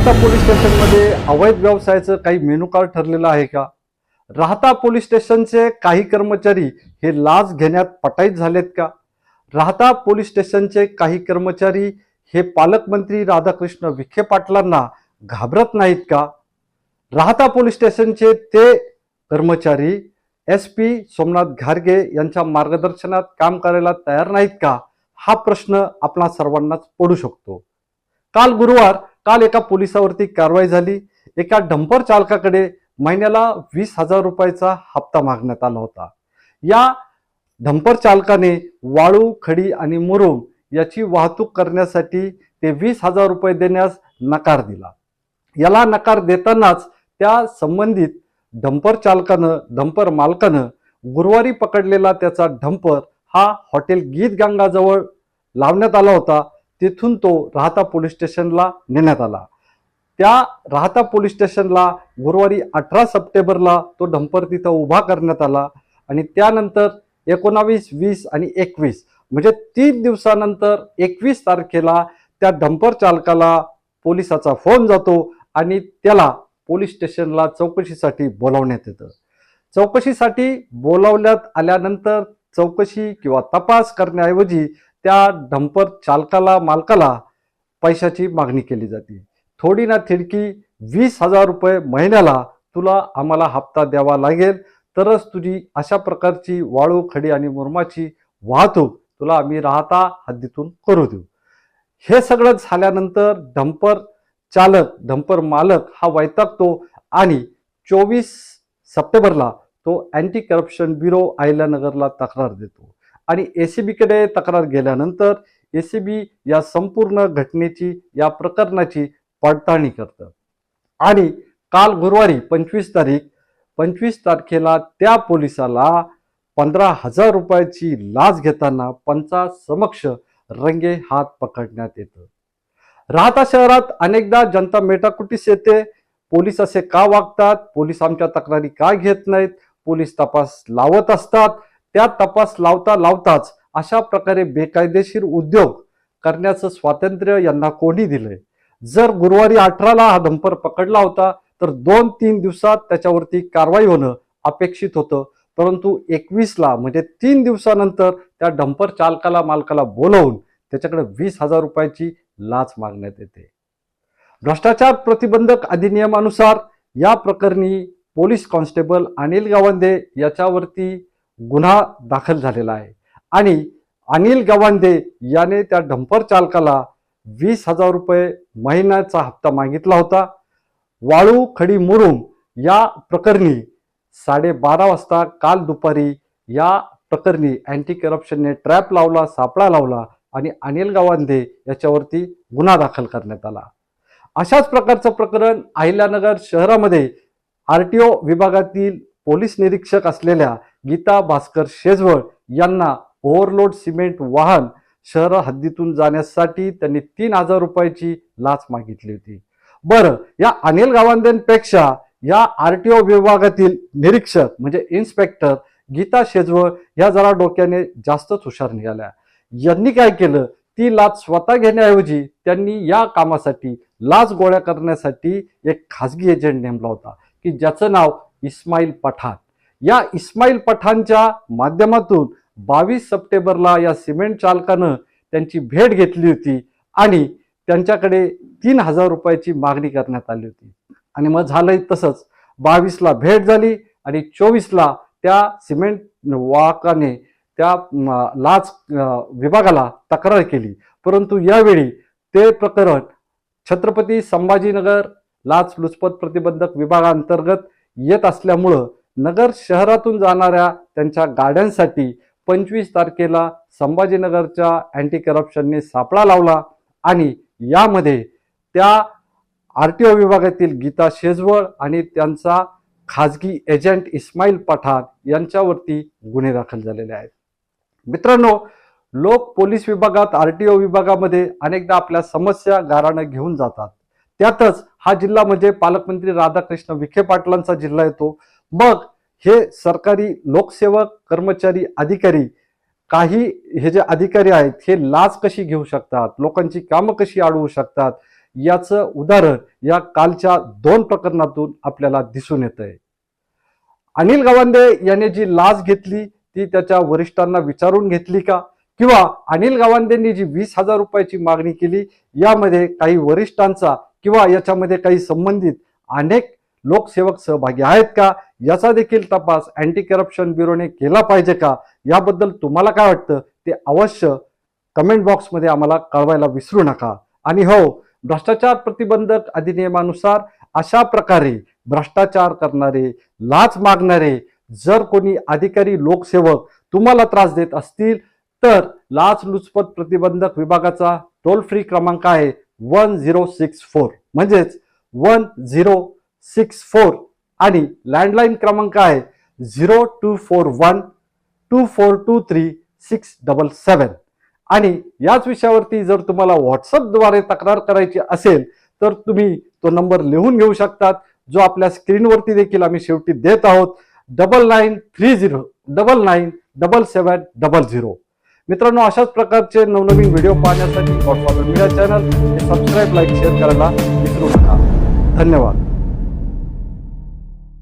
राहता पोलीस स्टेशनमध्ये अवैध व्यवसायाचं काही मेनू कार्ड ठरलेलं आहे का? राहता पोलीस स्टेशनचे काही कर्मचारी हे लाच घेण्यात पटाईत झालेत का? राहता पोलीस स्टेशनचे काही कर्मचारी हे पालकमंत्री राधाकृष्ण विखे पाटलांना घाबरत नाहीत का? राहता पोलीस स्टेशनचे ते कर्मचारी एस पी सोमनाथ घारगे यांच्या मार्गदर्शनात काम करायला तयार नाहीत का? हा प्रश्न आपणा सर्वांनाच पडू शकतो. काल गुरुवार काल एका पोलिसावरती कारवाई झाली. एका डंपर चालकाकडे महिन्याला वीस हजार रुपयाचा हप्ता मागण्यात आला होता. या डंपर चालकाने वाळू खडी आणि मुरुम याची वाहतूक करण्यासाठी ते वीस हजार रुपये देण्यास नकार दिला. याला नकार देतानाच त्या संबंधित डंपर चालकानं डंपर मालकानं गुरुवारी पकडलेला त्याचा डंपर हा हॉटेल गीत गंगाजवळ लावण्यात आला होता. तिथून तो राहता पोलीस स्टेशनला नेण्यात आला. त्या राहता पोलीस स्टेशनला गुरुवारी अठरा सप्टेंबरला तो डंपर तिथं उभा करण्यात आला आणि त्यानंतर एकोणावीस वीस आणि एकवीस म्हणजे तीन दिवसानंतर एकवीस तारखेला त्या डंपर चालकाला पोलिसाचा फोन जातो आणि त्याला पोलीस स्टेशनला चौकशीसाठी बोलावण्यात येतं. चौकशीसाठी बोलावण्यात आल्यानंतर चौकशी किंवा तपास करण्याऐवजी त्या डंपर चालकाला मालकाला पैशाची मागणी केली जाते. थोडी ना थिडकी वीस हजार रुपये महिन्याला तुला आम्हाला हप्ता द्यावा लागेल. तरच तुझी अशा प्रकारची वाळू खडी आणि मुरमाची वाहतूक तुला आम्ही राहता हद्दीतून करू देऊ. हे सगळं झाल्यानंतर डंपर चालक डंपर मालक हा वैतागतो आणि चोवीस सप्टेंबरला तो अँटी करप्शन ब्युरो अहिल्यानगरला तक्रार देतो. आणि एसीबीकडे तक्रार गेल्यानंतर एसीबी या संपूर्ण घटनेची या प्रकरणाची पडताळणी करतं. आणि काल गुरुवारी पंचवीस तारीख पंचवीस तारखेला त्या पोलिसाला पंधरा हजार रुपयाची लाच घेताना पंचा समक्ष रंगे हात पकडण्यात येतं. राहता शहरात अनेकदा जनता मेटाकुटीस येते. पोलीस असे का वागतात? पोलीस आमच्या तक्रारी का घेत नाहीत? पोलीस तपास लावत असतात. त्या तपास लावता लावताच अशा प्रकारे बेकायदेशीर उद्योग करण्याचं स्वातंत्र्य यांना कोणी दिलंय? जर गुरुवारी अठराला हा धंपर पकडला होता तर दोन तीन दिवसात त्याच्यावरती कारवाई होणं अपेक्षित होतं. परंतु एकवीसला म्हणजे तीन दिवसानंतर त्या डंपर चालकाला मालकाला बोलवून त्याच्याकडे वीस हजार रुपयाची लाच मागण्यात येते. भ्रष्टाचार प्रतिबंधक अधिनियमानुसार या प्रकरणी पोलीस कॉन्स्टेबल अनिल गावंदे याच्यावरती गुन्हा दाखल झालेला आहे. आणि अनिल गवांदे याने त्या डंपर चालकाला वीस हजार रुपये महिन्याचा हप्ता मागितला होता. वाळू खडी मुरुम या प्रकरणी साडेबारा वाजता काल दुपारी या प्रकरणी अँटी करप्शनने ट्रॅप लावला सापळा लावला आणि अनिल गावांधे याच्यावरती गुन्हा दाखल करण्यात आला. अशाच प्रकारचं प्रकरण अहिल्यानगर शहरामध्ये आर टी ओ विभागातील पोलीस निरीक्षक असलेल्या गीता भास्कर शेजवळ यांना ओव्हरलोड सिमेंट वाहन शहर हद्दीतून जाण्यासाठी त्यांनी तीन हजार रुपयाची लाच मागितली होती. बरं या अनिल गावांदेपेक्षा या आर टी ओ विभागातील निरीक्षक म्हणजे इन्स्पेक्टर गीता शेजवळ या जरा डोक्याने जास्तच हुशार निघाल्या. यांनी काय केलं? ती लाच स्वतः घेण्याऐवजी त्यांनी या कामासाठी लाच गोळ्या करण्यासाठी एक खासगी एजंट नेमला होता की ज्याचं नाव इस्माईल पठाण. या इस्माईल पठाणच्या माध्यमातून बावीस सप्टेंबरला या सिमेंट चालकानं त्यांची भेट घेतली होती आणि त्यांच्याकडे तीन हजार रुपयाची मागणी करण्यात आली होती. आणि मग झालंय तसंच. बावीसला भेट झाली आणि चोवीसला त्या सिमेंट वाहकाने त्या लाच विभागाला तक्रार केली. परंतु यावेळी ते प्रकरण छत्रपती संभाजीनगर लाच लुचपत प्रतिबंधक विभागांतर्गत येत असल्यामुळं नगर शहरातून जाणाऱ्या त्यांच्या गाड्यांसाठी पंचवीस तारखेला संभाजीनगरच्या अँटी करप्शनने सापळा लावला आणि यामध्ये त्या आर टी ओ विभागातील गीता शेजवळ आणि त्यांचा खाजगी एजंट इस्माईल पठाण यांच्यावरती गुन्हे दाखल झालेले आहेत. मित्रांनो लोक पोलीस विभागात आर टी ओ विभागामध्ये अनेकदा आपल्या समस्या गारानं घेऊन जातात. त्यातच हा जिल्हा म्हणजे पालकमंत्री राधाकृष्ण विखे पाटलांचा जिल्हा येतो. मग हे सरकारी लोकसेवक कर्मचारी अधिकारी काही हे जे अधिकारी आहेत हे लाच कशी घेऊ शकतात? लोकांची कामं कशी अडवू शकतात? याचं उदाहरण या कालच्या दोन प्रकरणातून आपल्याला दिसून येत आहे अनिल गवांदे याने जी लाच घेतली ती त्याच्या वरिष्ठांना विचारून घेतली का? किंवा अनिल गावंदेंनी जी वीस हजार रुपयाची मागणी केली यामध्ये काही वरिष्ठांचा किंवा याच्यामध्ये काही संबंधित अनेक लोकसेवक सहभागी आहेत का? याचा देखील तपास अँटी करप्शन ब्युरोने केला पाहिजे का? याबद्दल तुम्हाला काय वाटतं? ते अवश्य कमेंट बॉक्समध्ये आम्हाला कळवायला विसरू नका. आणि हो भ्रष्टाचार प्रतिबंधक अधिनियमानुसार अशा प्रकारे भ्रष्टाचार करणारे लाच मागणारे जर कोणी अधिकारी लोकसेवक तुम्हाला त्रास देत असतील तर लाचलुचपत प्रतिबंधक विभागाचा टोल फ्री क्रमांक आहे. वन झिरो सिक्स फोर म्हणजेच वन झिरो सिक्स फोर आणि लँडलाईन क्रमांक आहे zero two four one two four two three six double seven आणि याच विषयावरती जर तुम्हाला व्हॉट्सअपद्वारे तक्रार करायची असेल तर तुम्ही तो नंबर लिहून घेऊ शकतात जो आपल्या स्क्रीनवरती देखील आम्ही शेवटी देत आहोत. Double nine three zero double nine double seven double zero मित्रांनो अशाच प्रकारचे नवनवीन व्हिडिओ पाहण्यासाठी Godfather media channel subscribe like share करायला विसरू नका. धन्यवाद.